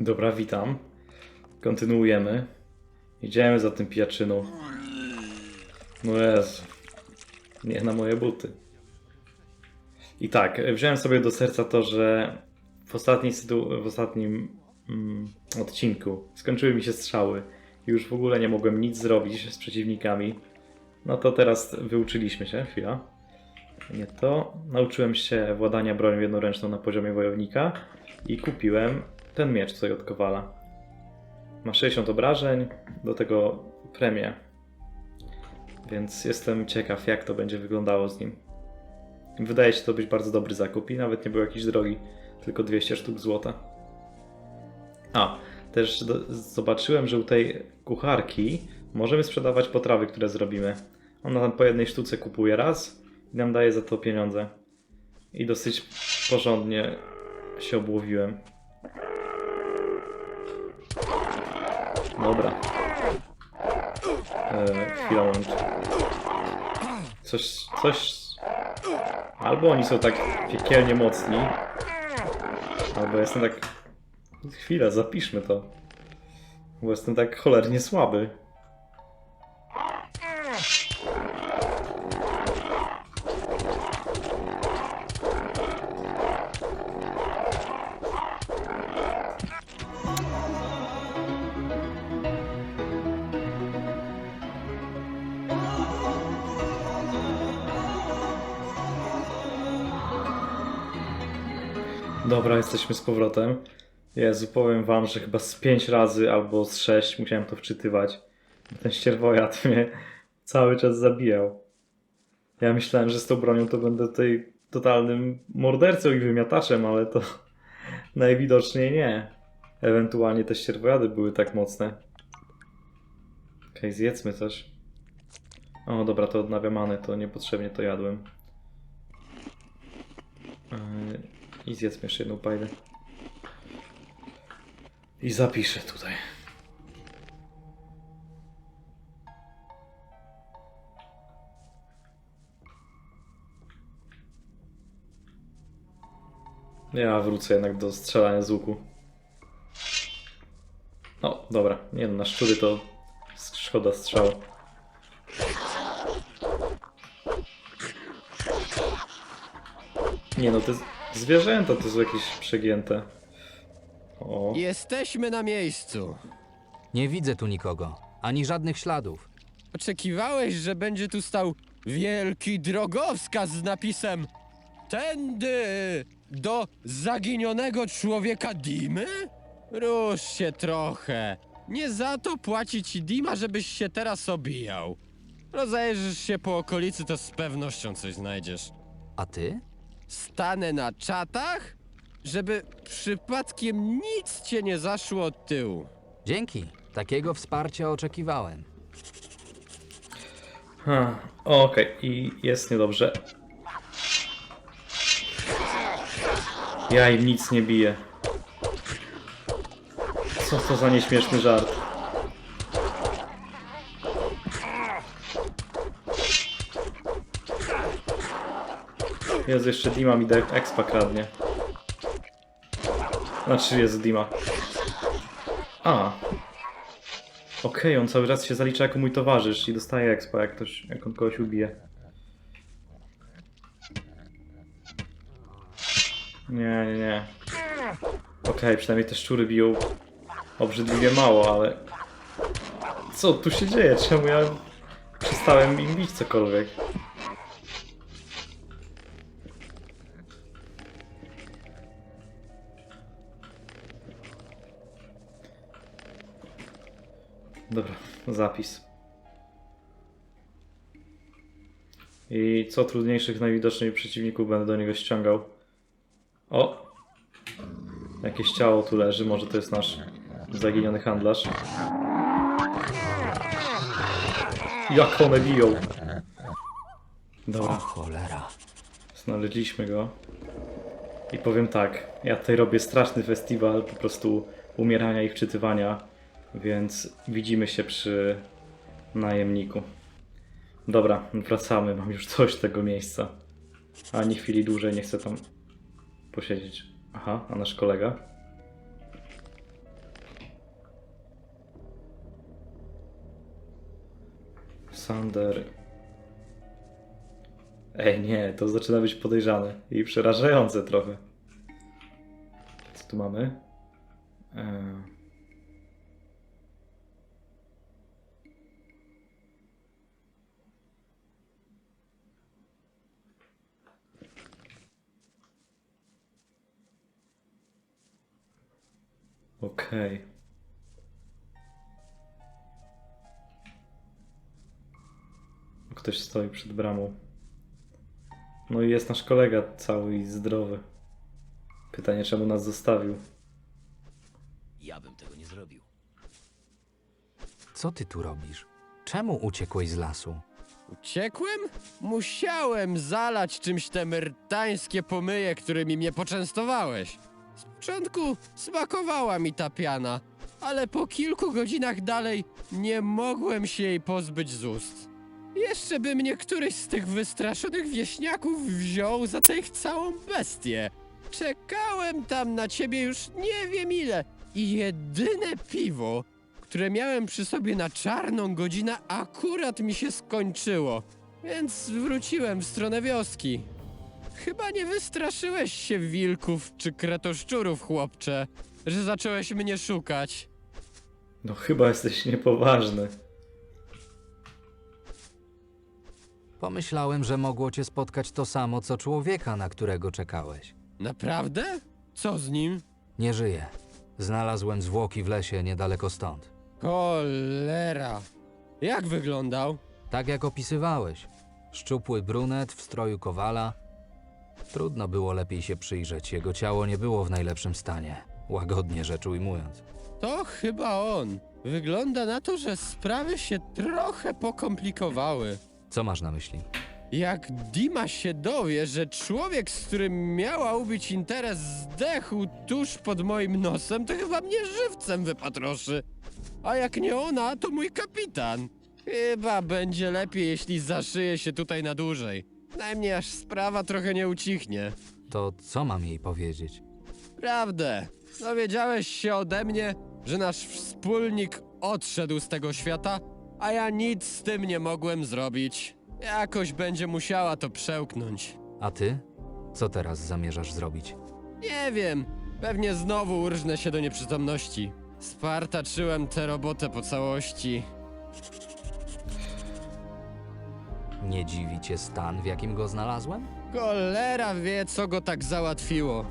Dobra, witam. Kontynuujemy. Idziemy za tym pijaczyną. No Jezu. Nie na moje buty. I tak, wziąłem sobie do serca to, że w, ostatniej w ostatnim mm, odcinku skończyły mi się strzały. Już w ogóle nie mogłem nic zrobić z przeciwnikami. No to teraz wyuczyliśmy się, chwila. Nie to. Nauczyłem się władania bronią jednoręczną na poziomie wojownika i kupiłem ten miecz tutaj od Kowala. Ma 60 obrażeń, do tego premię. Więc jestem ciekaw, jak to będzie wyglądało z nim. Wydaje się to być bardzo dobry zakup i nawet nie był jakiś drogi, tylko 200 sztuk złota. A, też do, zobaczyłem, że u tej kucharki możemy sprzedawać potrawy, które zrobimy. Ona tam po jednej sztuce kupuje raz i nam daje za to pieniądze. I dosyć porządnie się obłowiłem. Dobra. E, chwila, moment. Coś, coś... Albo oni są tak piekielnie mocni, albo jestem tak... Chwila, zapiszmy to. Bo jestem tak cholernie słaby. Dobra, jesteśmy z powrotem. Jezu, powiem wam, że chyba z 5 razy albo z 6 musiałem to wczytywać. Ten ścierwojad mnie cały czas zabijał. Ja myślałem, że z tą bronią to będę tutaj totalnym mordercą i wymiataczem, ale to najwidoczniej nie. Ewentualnie te ścierwojady były tak mocne. Okej, zjedzmy coś. O, dobra, to odnawia manę, to niepotrzebnie to jadłem. Yy, I zjedzmy jeszcze jedną pajdę. I zapiszę tutaj. Ja wrócę jednak do strzelania z łuku. O, dobra. Nie no, na szczury to szkoda strzału. Nie no, te z- zwierzęta to są jakieś przegięte. O. Jesteśmy na miejscu. Nie widzę tu nikogo, ani żadnych śladów. Oczekiwałeś, że będzie tu stał wielki drogowskaz z napisem Tędy do zaginionego człowieka Dimy? Rusz się trochę. Nie za to płaci ci Dima, żebyś się teraz obijał. Rozejrzysz się po okolicy, to z pewnością coś znajdziesz. A ty? Stanę na czatach, żeby przypadkiem nic cię nie zaszło od tyłu. Dzięki. Takiego wsparcia oczekiwałem. Ha, Okej, i jest niedobrze. Ja im nic nie biję. Co to za nieśmieszny żart? Jezu, jeszcze Dima mi de expa kradnie. Znaczy jest Dima. A. Okej, on cały czas się zalicza jako mój towarzysz i dostaje expa, jak, ktoś, jak on kogoś ubije. Nie, nie, nie. Okej, przynajmniej te szczury biją obrzydliwie mało, ale... Co tu się dzieje? Czemu ja przestałem im bić cokolwiek? Dobra, zapis. I co trudniejszych najwidoczniej przeciwników będę do niego ściągał. O! Jakieś ciało tu leży, może to jest nasz zaginiony handlarz. Jak one biją! Dobra, cholera. znaleźliśmy go. I powiem tak, ja tutaj robię straszny festiwal po prostu umierania i wczytywania, więc widzimy się przy najemniku. Dobra, wracamy, mam już coś tego miejsca. Ani chwili dłużej nie chcę tam posiedzieć. Aha, a nasz kolega? Sander. Ej, nie, to zaczyna być podejrzane i przerażające trochę. Co tu mamy? Okej. Ktoś stoi przed bramą. No i jest nasz kolega cały i zdrowy. Pytanie, czemu nas zostawił? Ja bym tego nie zrobił. Co ty tu robisz? Czemu uciekłeś z lasu? Uciekłem? Musiałem zalać czymś te myrtańskie pomyje, którymi mnie poczęstowałeś. Z początku smakowała mi ta piana, ale po kilku godzinach dalej nie mogłem się jej pozbyć z ust. Jeszcze by mnie któryś z tych wystraszonych wieśniaków wziął za tę ich całą bestię. Czekałem tam na ciebie już nie wiem ile i jedyne piwo, które miałem przy sobie na czarną godzinę, akurat mi się skończyło. Więc wróciłem w stronę wioski. Chyba nie wystraszyłeś się wilków czy kretoszczurów, chłopcze, że zacząłeś mnie szukać. No chyba jesteś niepoważny. Pomyślałem, że mogło cię spotkać to samo, co człowieka, na którego czekałeś. Naprawdę? Co z nim? Nie żyje. Znalazłem zwłoki w lesie niedaleko stąd. Cholera. Jak wyglądał? Tak jak opisywałeś. Szczupły brunet w stroju kowala. Trudno było lepiej się przyjrzeć. Jego ciało nie było w najlepszym stanie. Łagodnie rzecz ujmując. To chyba on. Wygląda na to, że sprawy się trochę pokomplikowały. Co masz na myśli? Jak Dima się dowie, że człowiek, z którym miała ubić interes, zdechł tuż pod moim nosem, to chyba mnie żywcem wypatroszy. A jak nie ona, to mój kapitan. Chyba będzie lepiej, jeśli zaszyje się tutaj na dłużej. Najmniej aż sprawa trochę nie ucichnie. To co mam jej powiedzieć? Prawdę. Dowiedziałeś się ode mnie, że nasz wspólnik odszedł z tego świata, a ja nic z tym nie mogłem zrobić. Jakoś będzie musiała to przełknąć. A ty? Co teraz zamierzasz zrobić? Nie wiem, pewnie znowu urżnę się do nieprzytomności. Spartaczyłem tę robotę po całości. Nie dziwi cię stan, w jakim go znalazłem? Cholera wie, co go tak załatwiło.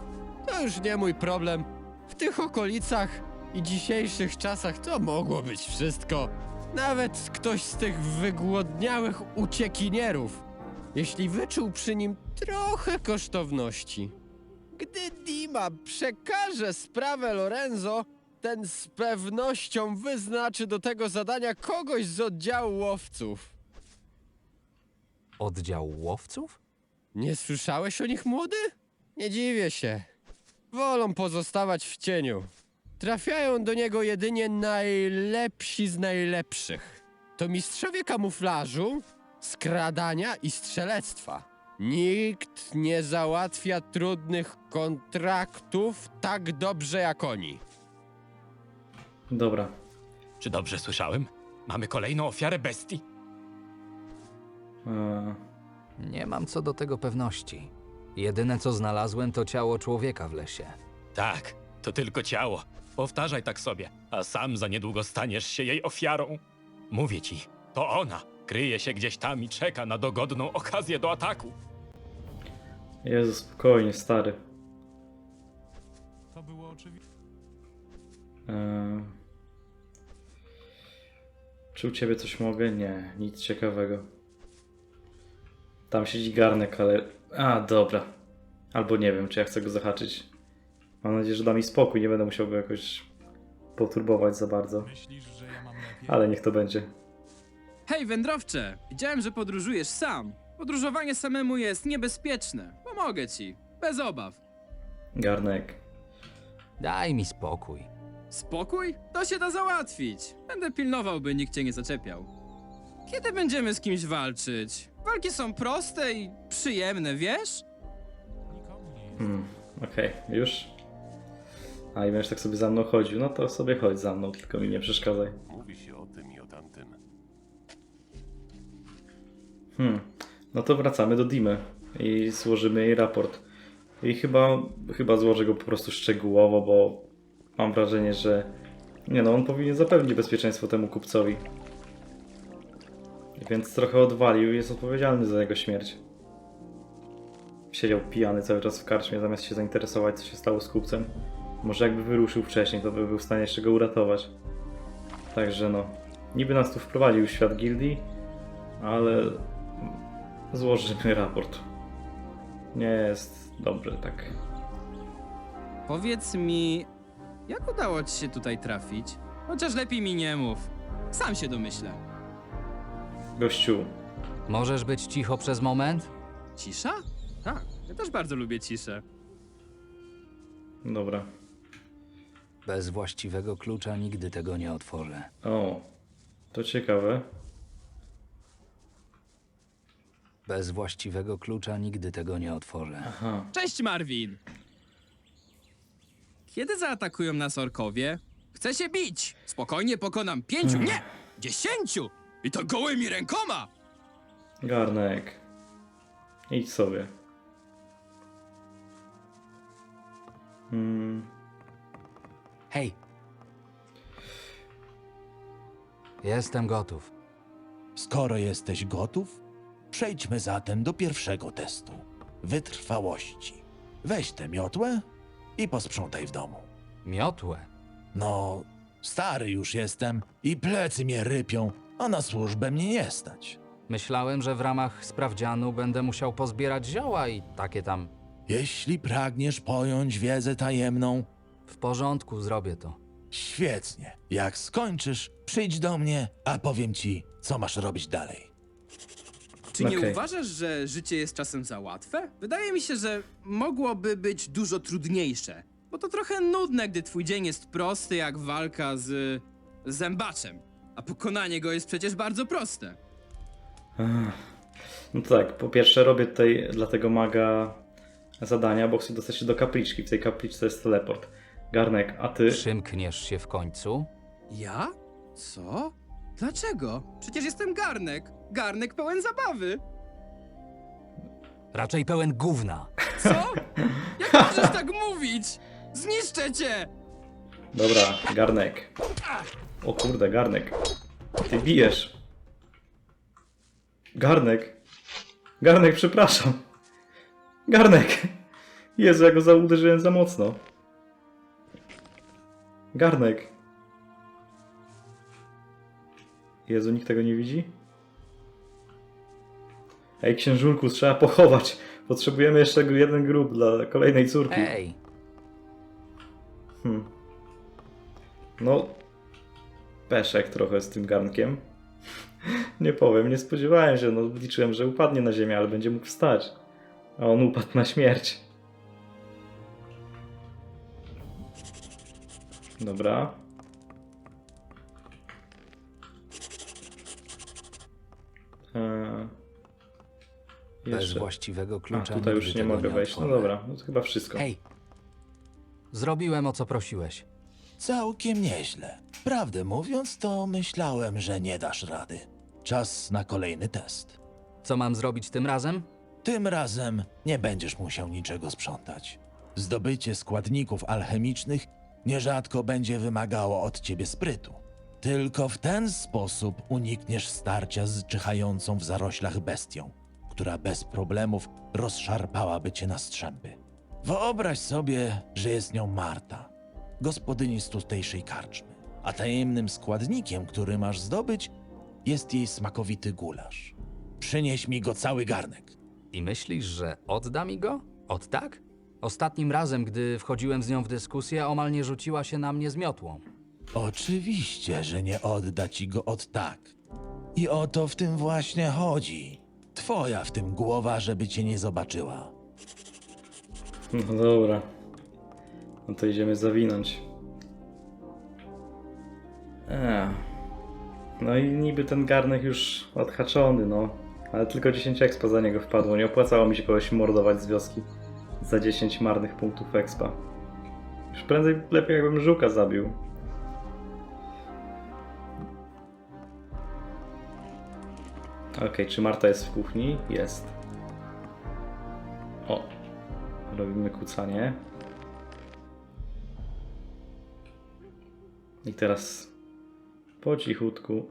To już nie mój problem. W tych okolicach i dzisiejszych czasach to mogło być wszystko. Nawet ktoś z tych wygłodniałych uciekinierów, jeśli wyczuł przy nim trochę kosztowności. Gdy Dima przekaże sprawę Lorenzo, ten z pewnością wyznaczy do tego zadania kogoś z oddziału łowców. Oddział łowców? Nie słyszałeś o nich, młody? Nie dziwię się. Wolą pozostawać w cieniu. Trafiają do niego jedynie najlepsi z najlepszych. To mistrzowie kamuflażu, skradania i strzelectwa. Nikt nie załatwia trudnych kontraktów tak dobrze jak oni. Dobra. Czy dobrze słyszałem? Mamy kolejną ofiarę bestii? E, Nie mam co do tego pewności. Jedyne co znalazłem to ciało człowieka w lesie. Tak, to tylko ciało. Powtarzaj tak sobie, a sam za niedługo staniesz się jej ofiarą. Mówię ci, to ona. Kryje się gdzieś tam i czeka na dogodną okazję do ataku. Jezu, spokojnie, stary. To było oczywiste. E, czy u ciebie coś mogę? Nie, nic ciekawego. Tam siedzi garnek, ale... A, dobra. Albo nie wiem, czy ja chcę go zahaczyć. Mam nadzieję, że da mi spokój, nie będę musiał go jakoś poturbować za bardzo. Myślisz, że ja mam lepiej? Ale niech to będzie. Hej, wędrowcze! Widziałem, że podróżujesz sam. Podróżowanie samemu jest niebezpieczne. Pomogę ci. Bez obaw. Garnek. Daj mi spokój. Spokój? To się da załatwić. Będę pilnował, by nikt cię nie zaczepiał. Kiedy będziemy z kimś walczyć? Walki są proste i przyjemne, wiesz? Hmm, okej, już? A i będziesz tak sobie za mną chodził, no to sobie chodź za mną, tylko mi nie przeszkadzaj. Mówi się o tym i o tamtym. Hmm. No to wracamy do Dimy i złożymy jej raport. I chyba, chyba złożę go po prostu szczegółowo, bo mam wrażenie, że nie no, on powinien zapewnić bezpieczeństwo temu kupcowi. Więc trochę odwalił i jest odpowiedzialny za jego śmierć. Siedział pijany cały czas w karczmie, zamiast się zainteresować, co się stało z kupcem. Może jakby wyruszył wcześniej, to by był w stanie jeszcze go uratować. Także no, niby nas tu wprowadził w świat gildii, ale złożymy raport. Nie jest dobrze tak. Powiedz mi, jak udało ci się tutaj trafić? Chociaż lepiej mi nie mów. Sam się domyślę. Gościu, Możesz być cicho przez moment? Cisza? Tak, ja też bardzo lubię ciszę. dobra. Bez właściwego klucza nigdy tego nie otworzę. O, to ciekawe. Bez właściwego klucza nigdy tego nie otworzę. Aha, Cześć, Marvin! Kiedy zaatakują nas orkowie? Chcę się bić! Spokojnie pokonam pięciu, nie! Dziesięciu! I to gołymi rękoma! garnek. Idź sobie. Hmm, Hej! Jestem gotów. Skoro jesteś gotów, przejdźmy zatem do pierwszego testu wytrwałości. Weź tę miotłę i posprzątaj w domu. Miotłę. No, stary już jestem i plecy mnie rypią, a na służbę mnie nie stać. Myślałem, że w ramach sprawdzianu będę musiał pozbierać zioła i takie tam. Jeśli pragniesz pojąć wiedzę tajemną, W porządku, zrobię to. świetnie. Jak skończysz, przyjdź do mnie, a powiem ci, co masz robić dalej. Czy nie Okej. uważasz, że życie jest czasem za łatwe? Wydaje mi się, że mogłoby być dużo trudniejsze. Bo to trochę nudne, gdy twój dzień jest prosty jak walka z zębaczem. A pokonanie go jest przecież bardzo proste. No tak, po pierwsze robię tutaj dla tego maga zadania, bo chcę dostać się do kapliczki. W tej kapliczce jest teleport. Garnek, a ty... Przymkniesz się w końcu? Ja? Co? Dlaczego? Przecież jestem garnek. Garnek pełen zabawy. Raczej pełen gówna. Co? Jak możesz tak mówić? Zniszczę cię! Dobra, garnek. O kurde, garnek. Ty bijesz. Garnek. Garnek, przepraszam. Garnek. Jezu, ja go za uderzyłem za mocno. Garnek. Jezu, nikt tego nie widzi? Ej, księżulku, trzeba pochować. Potrzebujemy jeszcze jeden grób dla kolejnej córki. Ej! Hmm. No, peszek trochę z tym garnkiem. nie powiem, nie spodziewałem się, no liczyłem, że upadnie na ziemię, ale będzie mógł wstać. A on upadł na śmierć. Dobra. Eee, Bez właściwego A, klucza tutaj już nigdy nie tego mogę wejść. No otworzę. dobra, no to chyba wszystko. Hej! Zrobiłem o co prosiłeś. Całkiem nieźle. Prawdę mówiąc, to myślałem, że nie dasz rady. Czas na kolejny test. Co mam zrobić tym razem? Tym razem nie będziesz musiał niczego sprzątać. Zdobycie składników alchemicznych nierzadko będzie wymagało od ciebie sprytu. Tylko w ten sposób unikniesz starcia z czyhającą w zaroślach bestią, która bez problemów rozszarpałaby cię na strzępy. Wyobraź sobie, że jest nią Marta, gospodyni z tutejszej karczmy, a tajemnym składnikiem, który masz zdobyć, jest jej smakowity gulasz. Przynieś mi go cały garnek. I myślisz, że odda mi go? Od tak? Ostatnim razem, gdy wchodziłem z nią w dyskusję, omal nie rzuciła się na mnie z miotłą. Oczywiście, że nie odda ci go od tak. I o to w tym właśnie chodzi. Twoja w tym głowa, żeby cię nie zobaczyła. No dobra. No to idziemy zawinąć. No i niby ten garnek już odhaczony, no. Ale tylko 10 expa za niego wpadło. Nie opłacało mi się kogoś mordować z wioski za 10 marnych punktów expa. Już prędzej lepiej jakbym żuka zabił. Okej, czy Marta jest w kuchni? Jest. O. Robimy kucanie. I teraz po cichutku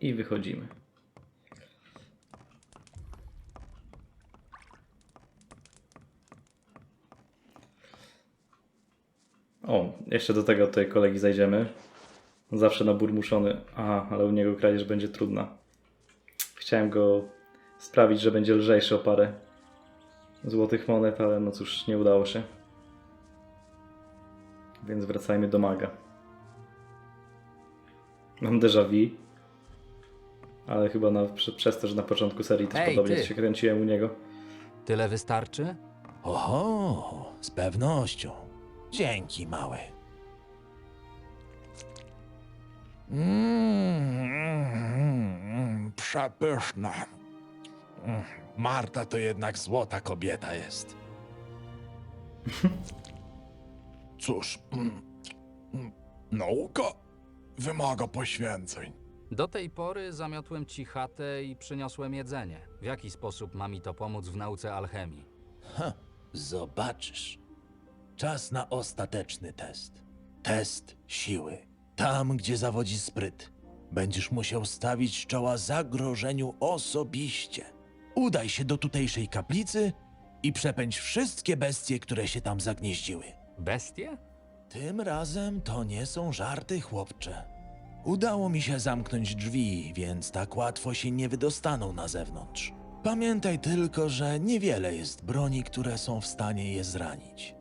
i wychodzimy. O, jeszcze do tego tutaj kolegi zajdziemy. Zawsze naburmuszony. Aha, ale u niego kradzież będzie trudna. Chciałem go sprawić, że będzie lżejszy o parę złotych monet, ale no cóż, nie udało się. Więc wracajmy do maga. Mam déjà vu. Ale chyba na, prze, przez to, że na początku serii też Ej, podobnie ty! się kręciłem u niego. Tyle wystarczy? Oho, z pewnością. Dzięki, mały. Mm, przepyszna. Mm, Marta to jednak złota kobieta jest. Cóż, mm, mm, nauka wymaga poświęceń. Do tej pory zamiotłem ci chatę i przyniosłem jedzenie. W jaki sposób ma mi to pomóc w nauce alchemii? Ha, zobaczysz. Czas na ostateczny test. Test siły. Tam, gdzie zawodzi spryt, będziesz musiał stawić czoła zagrożeniu osobiście. Udaj się do tutejszej kaplicy i przepędź wszystkie bestie, które się tam zagnieździły. Bestie? Tym razem to nie są żarty, chłopcze. Udało mi się zamknąć drzwi, więc tak łatwo się nie wydostaną na zewnątrz. Pamiętaj tylko, że niewiele jest broni, które są w stanie je zranić.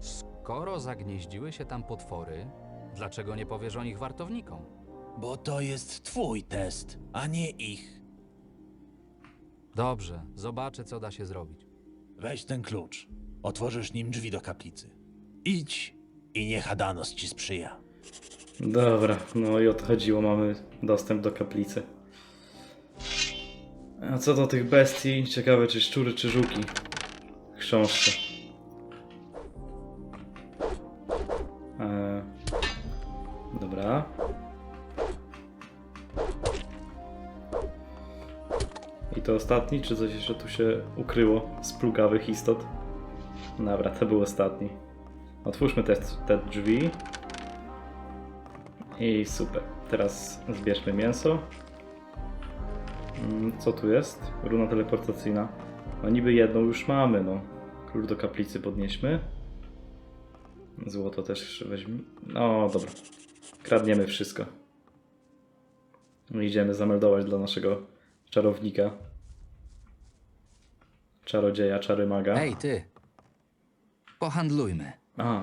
Skoro zagnieździły się tam potwory, dlaczego nie powiesz o nich wartownikom? Bo to jest twój test, a nie ich. Dobrze, zobaczę, co da się zrobić. Weź ten klucz. Otworzysz nim drzwi do kaplicy. Idź i niech Adanos ci sprzyja. Dobra, no i o to chodziło, mamy dostęp do kaplicy. A co do tych bestii, ciekawe czy szczury, czy żuki. Chrząszcze. Eee, dobra. I to ostatni, czy coś jeszcze tu się ukryło z plugawych istot? Dobra, to był ostatni. Otwórzmy te, te drzwi. I super. Teraz zbierzmy mięso. Mm, Co tu jest? Runa teleportacyjna. No niby jedną już mamy, no. Klucz do kaplicy podnieśmy. Złoto też weźmy. No dobra. Kradniemy wszystko. Idziemy zameldować dla naszego czarownika. Czarodzieja, czary maga. Ej, ty! Pohandlujmy. A.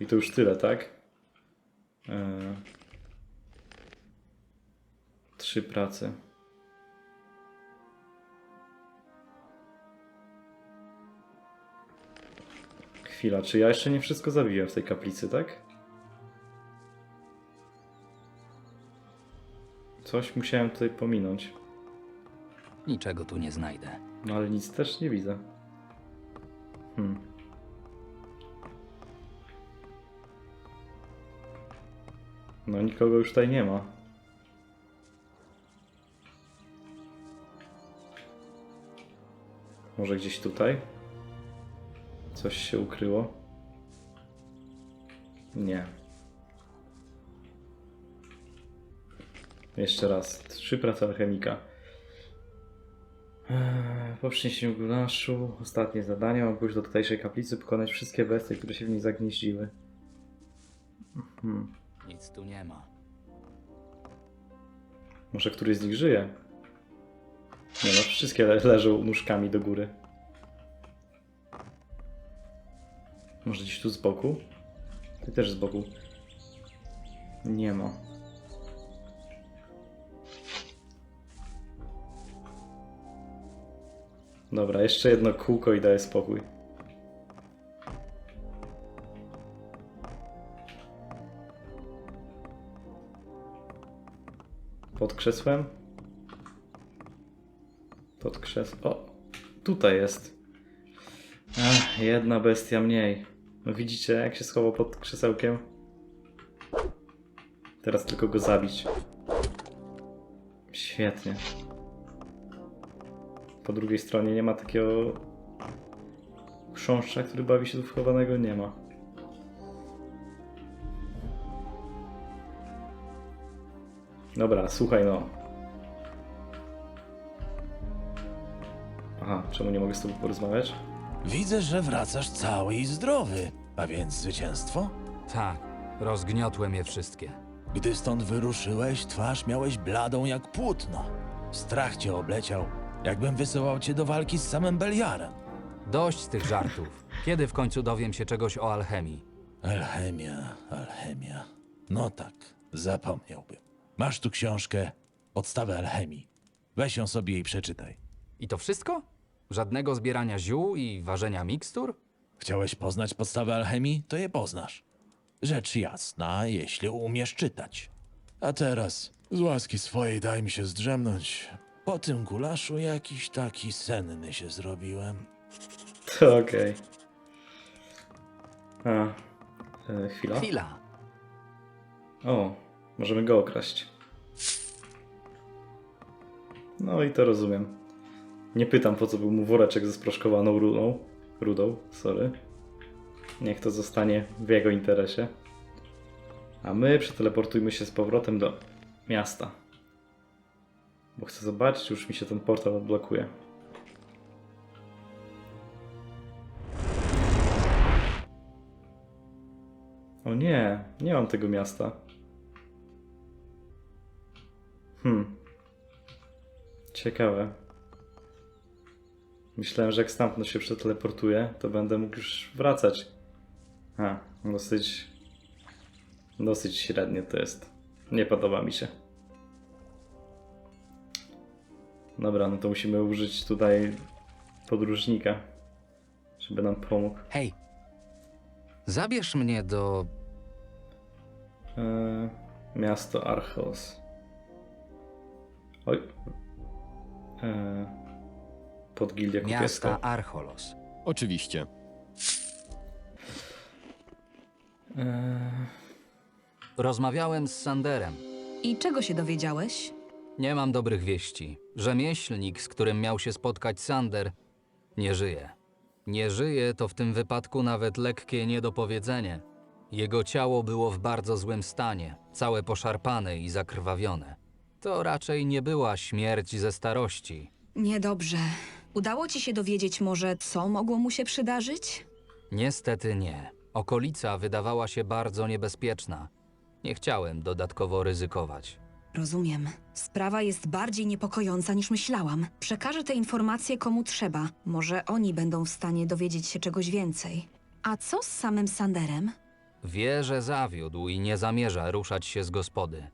I to już tyle, tak? Eee, trzy prace. Chwila, czy ja jeszcze nie wszystko zabiłem w tej kaplicy, tak? Coś musiałem tutaj pominąć. Niczego tu nie znajdę. No ale nic też nie widzę. Hmm. No nikogo już tutaj nie ma. Może gdzieś tutaj? Coś się ukryło? Nie. Jeszcze raz. Trzy prace alchemika. Eee, Po przyniesieniu gulaszu, ostatnie zadanie, mam pójść do tutejszej kaplicy, pokonać wszystkie bestie, które się w niej zagnieździły. Hmm. Nic tu nie ma. Może któryś z nich żyje? Nie no, wszystkie le leżą nóżkami do góry. Może gdzieś tu z boku? Ty też z boku. Nie ma. Dobra, jeszcze jedno kółko i daję spokój. Krzesłem? Pod krzesłem. O! Tutaj jest. Ach, jedna bestia mniej. No widzicie, jak się schował pod krzesełkiem? Teraz tylko go zabić. Świetnie. Po drugiej stronie nie ma takiego chrząszcza, który bawi się tu wchowanego. Nie ma. Dobra, słuchaj no. Aha, czemu nie mogę z tobą porozmawiać? Widzę, że wracasz cały i zdrowy. A więc zwycięstwo? Tak, rozgniotłem je wszystkie. Gdy stąd wyruszyłeś, twarz miałeś bladą jak płótno. Strach cię obleciał, jakbym wysyłał cię do walki z samym Beliarem. Dość tych żartów. Kiedy w końcu dowiem się czegoś o alchemii? Alchemia, alchemia. No tak, zapomniałbym. Masz tu książkę Podstawy alchemii. Weź ją sobie i przeczytaj. I to wszystko? Żadnego zbierania ziół i ważenia mikstur? Chciałeś poznać podstawy alchemii? To je poznasz. Rzecz jasna, jeśli umiesz czytać. A teraz, z łaski swojej daj mi się zdrzemnąć. Po tym gulaszu jakiś taki senny się zrobiłem. To okej. A, e, chwila. Chwila. O, możemy go okraść. No i to rozumiem. Nie pytam, po co był mu woreczek ze sproszkowaną rudą. Rudą, sorry. Niech to zostanie w jego interesie. A my przeteleportujmy się z powrotem do miasta. Bo chcę zobaczyć, czy już mi się ten portal odblokuje. O nie, nie mam tego miasta. Hmm. Ciekawe. Myślałem, że jak stamtąd się przeteleportuję, to będę mógł już wracać. A, dosyć. Dosyć średnie to jest. Nie podoba mi się. Dobra, no to musimy użyć tutaj podróżnika, żeby nam pomógł. Hej. Zabierz mnie do. E, miasto Archos. Oj. E, pod Gildię Kupiecką. miasta Archolos. Oczywiście. E, Rozmawiałem z Sanderem. I czego się dowiedziałeś? Nie mam dobrych wieści. Rzemieślnik, z którym miał się spotkać Sander, nie żyje. Nie żyje to w tym wypadku nawet lekkie niedopowiedzenie. Jego ciało było w bardzo złym stanie, całe poszarpane i zakrwawione. To raczej nie była śmierć ze starości. Niedobrze. Udało ci się dowiedzieć może, co mogło mu się przydarzyć? Niestety nie. Okolica wydawała się bardzo niebezpieczna. Nie chciałem dodatkowo ryzykować. Rozumiem. Sprawa jest bardziej niepokojąca niż myślałam. Przekażę te informacje komu trzeba. Może oni będą w stanie dowiedzieć się czegoś więcej. A co z samym Sanderem? Wie, że zawiódł i nie zamierza ruszać się z gospody.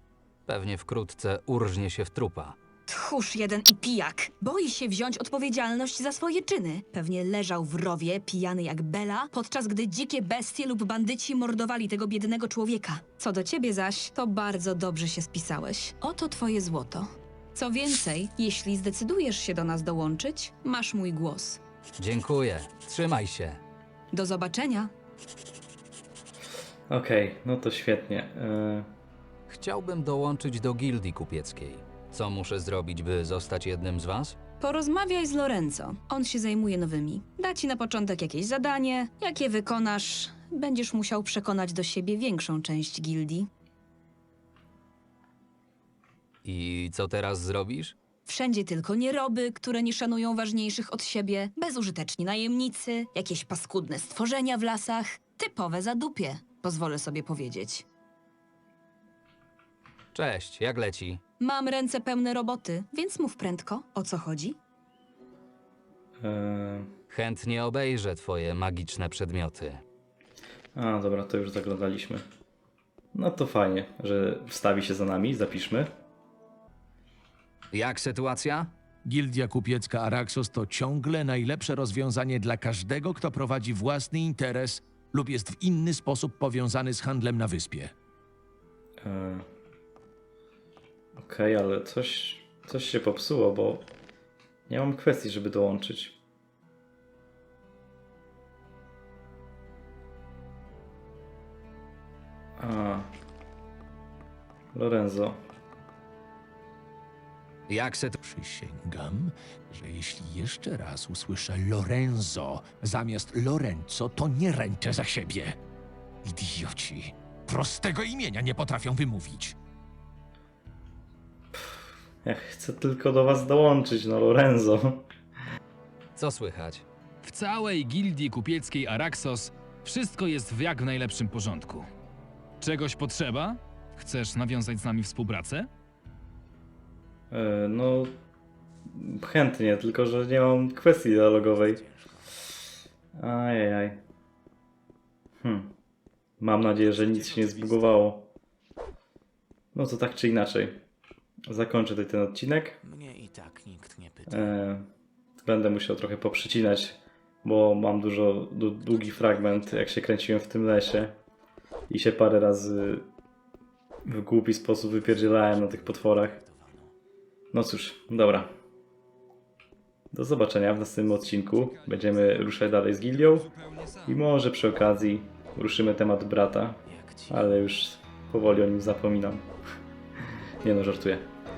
Pewnie wkrótce urżnie się w trupa. Tchórz jeden i pijak. Boi się wziąć odpowiedzialność za swoje czyny. Pewnie leżał w rowie, pijany jak Bela, podczas gdy dzikie bestie lub bandyci mordowali tego biednego człowieka. Co do ciebie zaś, to bardzo dobrze się spisałeś. Oto twoje złoto. Co więcej, jeśli zdecydujesz się do nas dołączyć, masz mój głos. Dziękuję. Trzymaj się. Do zobaczenia. Okej, no to świetnie. E, Chciałbym dołączyć do gildii kupieckiej. Co muszę zrobić, by zostać jednym z was? Porozmawiaj z Lorenzo. On się zajmuje nowymi. Da ci na początek jakieś zadanie. Jak je wykonasz, będziesz musiał przekonać do siebie większą część gildii. I co teraz zrobisz? Wszędzie tylko nieroby, które nie szanują ważniejszych od siebie, bezużyteczni najemnicy, jakieś paskudne stworzenia w lasach. Typowe zadupie, pozwolę sobie powiedzieć. Cześć, jak leci? Mam ręce pełne roboty, więc mów prędko, o co chodzi? e, Chętnie obejrzę twoje magiczne przedmioty. a, dobra, to już zaglądaliśmy. No to fajnie, że wstawi się za nami, zapiszmy. Jak sytuacja? Gildia Kupiecka Araxos to ciągle najlepsze rozwiązanie dla każdego, kto prowadzi własny interes lub jest w inny sposób powiązany z handlem na wyspie. E, Okej, ale coś, coś się popsuło, bo nie mam kwestii, żeby dołączyć. A. Lorenzo. Jak se to... Przysięgam, że jeśli jeszcze raz usłyszę Lorenzo zamiast Lorenzo, to nie ręczę za siebie. Idioci. Prostego imienia nie potrafią wymówić. Ja chcę tylko do was dołączyć, no Lorenzo. Co słychać? W całej gildii kupieckiej Araxos wszystko jest w jak w najlepszym porządku. Czegoś potrzeba? Chcesz nawiązać z nami współpracę? E, no, chętnie, tylko że nie mam kwestii dialogowej. Ajajaj. Hm. Mam nadzieję, że nic się nie zbugowało. No to tak czy inaczej. Zakończę tutaj ten odcinek. Mnie i tak nikt nie pyta. E, będę musiał trochę poprzycinać, bo mam dużo du, długi fragment, jak się kręciłem w tym lesie i się parę razy w głupi sposób wypierdzielałem na tych potworach. No cóż, dobra. Do zobaczenia w następnym odcinku. Będziemy ruszać dalej z gildią i może przy okazji ruszymy temat brata, ale już powoli o nim zapominam. Nie no, żartuję.